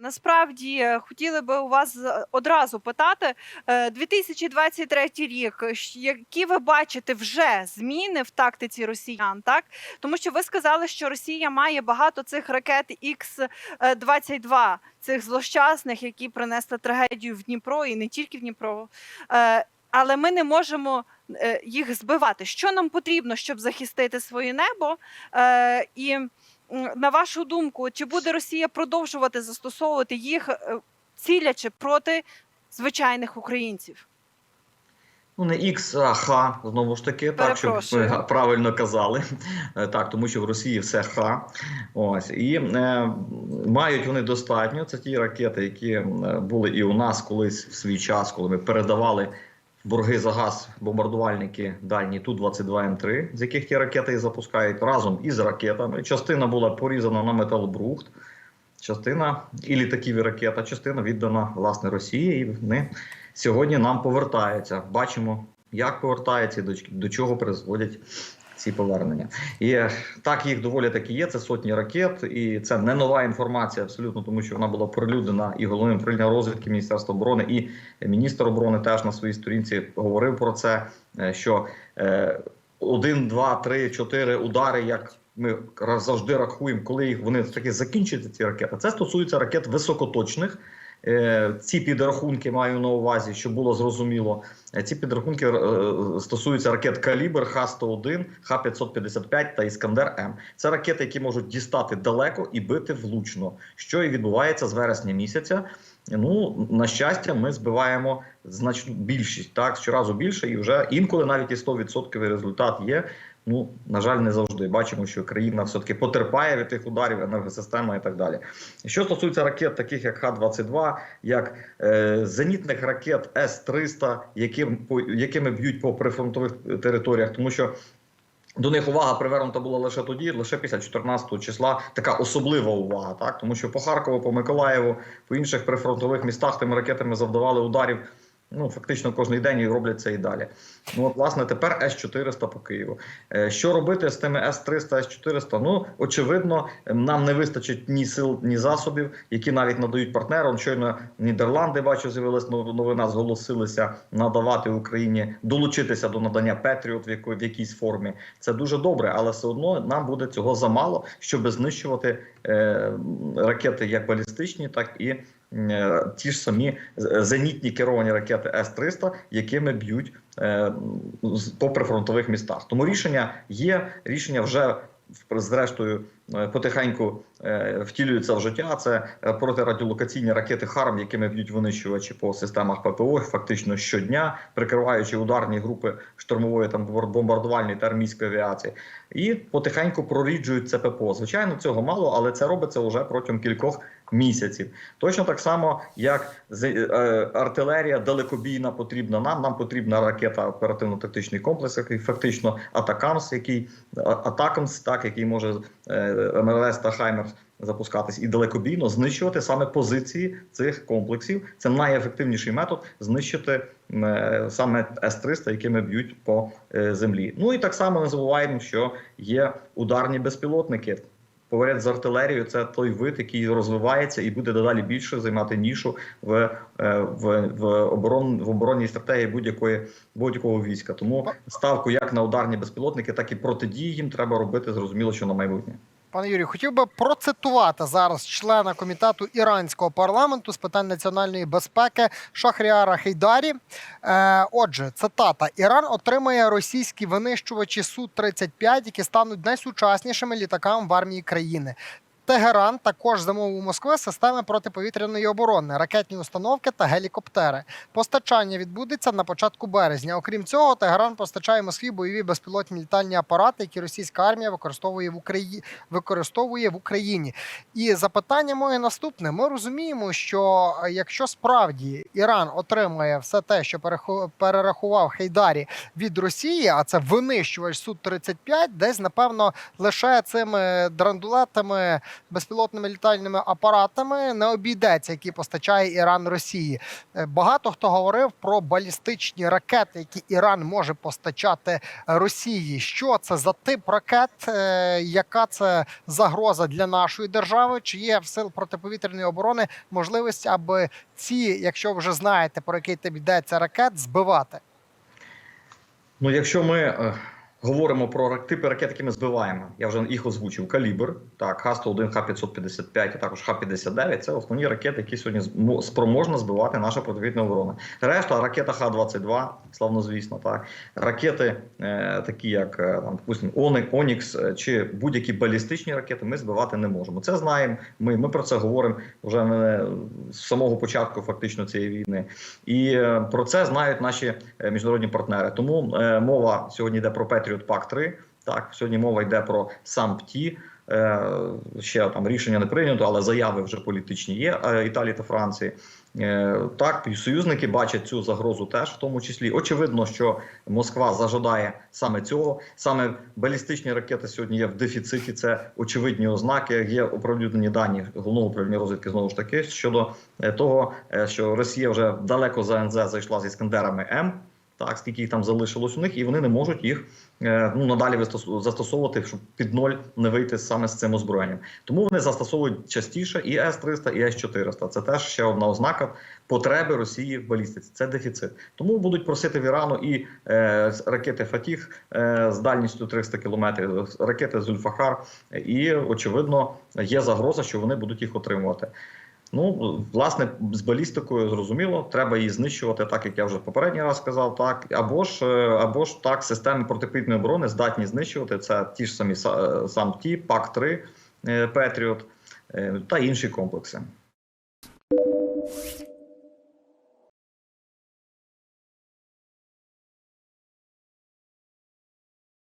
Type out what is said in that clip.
Насправді е, хотіли би у вас одразу питати е, 2023 рік. Які ви бачите вже зміни в тактиці росіян? Так тому що ви сказали, що Росія має багато цих ракет Х-22, цих злощасних, які принесли трагедію в Дніпро і не тільки в Дніпро. Е, Але ми не можемо е, їх збивати. Що нам потрібно, щоб захистити своє небо? Е, І на вашу думку, чи буде Росія продовжувати застосовувати їх, е, цілячи проти звичайних українців? Ну, не X, а Х, знову ж таки, так, щоб ми правильно казали. Е, Так, тому що в Росії все Х. Ось. І е, мають вони достатньо. Це ті ракети, які були і у нас колись в свій час, коли ми передавали борги за газ бомбардувальники дальні Ту-22М3, з яких ті ракети і запускають разом із ракетами. Частина була порізана на металобрухт, частина і літаків, і ракета, частина віддана власне Росії, і вони сьогодні нам повертаються. Бачимо, як повертаються і до чого призводять ці повернення. І е, так їх доволі таки є. Це сотні ракет, і це не нова інформація абсолютно, тому що вона була прилюднена і головним управлінням розвідки Міністерства оборони, і міністр оборони теж на своїй сторінці говорив про це. е, Що е, один, два, три, чотири удари, як ми завжди рахуємо, коли їх вони таки закінчаться, ці ракети. Це стосується ракет високоточних. Е, Ці підрахунки маю на увазі, щоб було зрозуміло. Е, Ці підрахунки е, стосуються ракет Калібр, Х-101, Х-555 та Іскандер М. Це ракети, які можуть дістати далеко і бити влучно, що і відбувається з вересня місяця. Ну, на щастя, ми збиваємо значну більшість, так, щоразу більше, і вже інколи навіть і 100% результат є. Ну, на жаль, не завжди. Бачимо, що країна все-таки потерпає від тих ударів, енергосистема і так далі. Що стосується ракет, таких як Х-22, як е, зенітних ракет С-300, яким, по, якими б'ють по прифронтових територіях, тому що до них увага привернута була лише тоді, лише після 14 числа, така особлива увага, так тому що по Харкову, по Миколаєву, по інших прифронтових містах тими ракетами завдавали ударів. Ну, фактично кожен день і роблять це і далі. Ну, от, власне, тепер С-400 по Києву. Е, Що робити з тими С-300, С-400? Ну, очевидно, нам не вистачить ні сил, ні засобів, які навіть надають партнерам. Щойно Нідерланди, бачу, з'явилась нов- новина, зголосилися надавати Україні, долучитися до надання Петріот в, якійсь формі. Це дуже добре, але все одно нам буде цього замало, щоб знищувати е, ракети як балістичні, так і ті ж самі зенітні керовані ракети С-300, якими б'ють е, по прифронтових містах. Тому рішення є, рішення вже зрештою е, потихеньку е, втілюються в життя. Це е, протирадіолокаційні ракети ХАРМ, якими б'ють винищувачі по системах ППО фактично щодня, прикриваючи ударні групи штурмової там бомбар- бомбардувальної та армійської авіації, і потихеньку проріджують це ППО. Звичайно, цього мало, але це робиться вже протягом кількох місяців. Точно так само, як е, артилерія далекобійна потрібна нам. Нам потрібна ракета оперативно-тактичний комплекс, який фактично Атакамс, який Атакамс, так який може е, МЛС та Хаймерс запускатись і далекобійно знищувати саме позиції цих комплексів. Це найефективніший метод знищити е, саме С-300, якими б'ють по е, землі. Ну і так само не забуваємо, що є ударні безпілотники. Поряд з артилерією, це той вид, який розвивається і буде дедалі більше займати нішу в, е, в, в, оборон, в оборонній стратегії будь-якої будь-якого війська. Тому ставку як на ударні безпілотники, так і протидії їм треба робити зрозуміло, що на майбутнє. Пане Юрію, хотів би процитувати зараз члена комітету іранського парламенту з питань національної безпеки Шахріара Хейдарі. Е, отже, цитата: Іран отримає російські винищувачі су 35 які стануть найсучаснішими літаками в армії країни. Тегеран також замовив у Москви системи протиповітряної оборони, ракетні установки та гелікоптери. Постачання відбудеться на початку березня. Окрім цього, Тегеран постачає Москві бойові безпілотні літальні апарати, які російська армія використовує в Україні використовує в Україні. І запитання моє наступне: ми розуміємо, що е, якщо справді Іран отримає все те, що перерахував Хейдарі від Росії, а це винищувач су 35 десь напевно лише цими драндулетами безпілотними літальними апаратами не обійдеться, які постачає Іран Росії. Е, Багато хто говорив про балістичні ракети, які Іран може постачати Росії. Що це за тип ракет? Е, Яка це загроза для нашої держави? Чи є в сил протиповітряної оборони можливість, аби ці, якщо вже знаєте про який тип йдеться ракет, збивати? Ну, якщо ми е, говоримо про типи ракет, які ми збиваємо, я вже їх озвучив. Калібр, так, Х-101, Х-555, а також Х-59 це основні ракети, які сьогодні спроможна збивати наша противітна оборона. Решта ракета Х-22, славнозвісно, так, ракети е, такі, як е, там, допустим, Они- Онікс е, чи будь-які балістичні ракети, ми збивати не можемо. Це знаємо. Ми, ми про це говоримо вже не з самого початку фактично цієї війни. І е, про це знають наші е, міжнародні партнери. Тому е, мова сьогодні йде про Patriot Pack 3. Так, сьогодні мова йде про сам ПТІ. Е, ще там рішення не прийнято, але заяви вже політичні є е, Італії та Франції. Е, так, і союзники бачать цю загрозу теж, в тому числі. Очевидно, що Москва зажадає саме цього. Саме балістичні ракети сьогодні є в дефіциті. Це очевидні ознаки. Є оприлюднені дані головного управління розвідки знову ж таки щодо е, того, е, що Росія вже далеко за НЗ зайшла з іскандерами М. Так, скільки їх там залишилось у них, і вони не можуть їх е, ну надалі застосовувати, щоб під ноль не вийти саме з цим озброєнням. Тому вони застосовують частіше і С-300, і С-400. Це теж ще одна ознака потреби Росії в балістиці. Це дефіцит. Тому будуть просити в Ірану і е, ракети Фатіх е, з дальністю 300 кілометрів, ракети Зульфахар, і очевидно є загроза, що вони будуть їх отримувати. Ну, власне, з балістикою зрозуміло, треба її знищувати, так як я вже попередній раз сказав. Так або ж е, або ж так, системи протипідної оборони здатні знищувати. Це ті ж самі е, сам ті, ПАК 3 Петріот та інші комплекси.